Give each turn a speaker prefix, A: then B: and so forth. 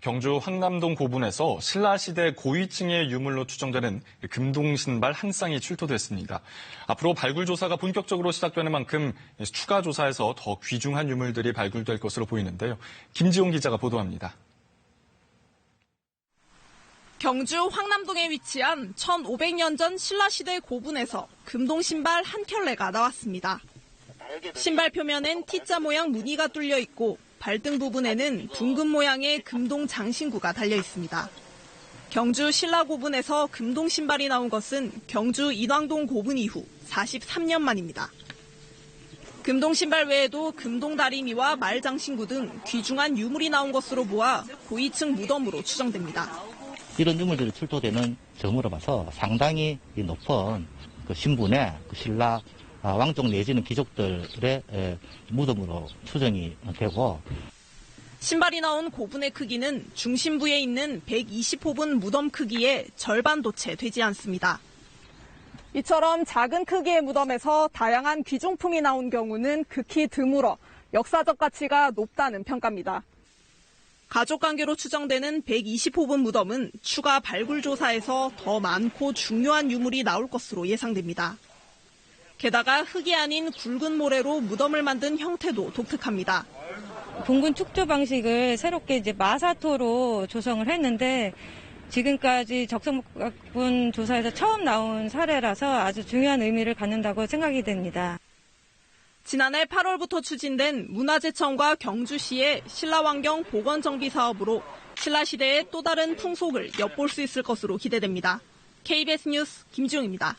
A: 경주 황남동 고분에서 신라시대 고위층의 유물로 추정되는 금동 신발 한 쌍이 출토됐습니다. 앞으로 발굴 조사가 본격적으로 시작되는 만큼 추가 조사에서 더 귀중한 유물들이 발굴될 것으로 보이는데요. 김지용 기자가 보도합니다.
B: 경주 황남동에 위치한 1500년 전 신라시대 고분에서 금동 신발 한 켤레가 나왔습니다. 신발 표면엔 T자 모양 무늬가 뚫려 있고 발등 부분에는 둥근 모양의 금동 장신구가 달려 있습니다. 경주 신라 고분에서 금동 신발이 나온 것은 경주 인왕동 고분 이후 43년 만입니다. 금동 신발 외에도 금동 다리미와 말 장신구 등 귀중한 유물이 나온 것으로 보아 고위층 무덤으로 추정됩니다.
C: 이런 유물들이 출토되는 점으로 봐서 상당히 높은 그 신분의 그 신라 아, 왕족 내지는 귀족들의 무덤으로 추정이 되고
B: 신발이 나온 고분의 크기는 중심부에 있는 120호분 무덤 크기의 절반도 채 되지 않습니다. 이처럼 작은 크기의 무덤에서 다양한 귀중품이 나온 경우는 극히 드물어 역사적 가치가 높다는 평가입니다. 가족 관계로 추정되는 120호분 무덤은 추가 발굴 조사에서 더 많고 중요한 유물이 나올 것으로 예상됩니다. 게다가 흙이 아닌 굵은 모래로 무덤을 만든 형태도 독특합니다.
D: 봉군 축조 방식을 새롭게 이제 마사토로 조성을 했는데 지금까지 적성분 조사에서 처음 나온 사례라서 아주 중요한 의미를 갖는다고 생각이 됩니다.
B: 지난해 8월부터 추진된 문화재청과 경주시의 신라환경 보건 정비 사업으로 신라 시대의 또 다른 풍속을 엿볼 수 있을 것으로 기대됩니다. KBS 뉴스 김지용입니다.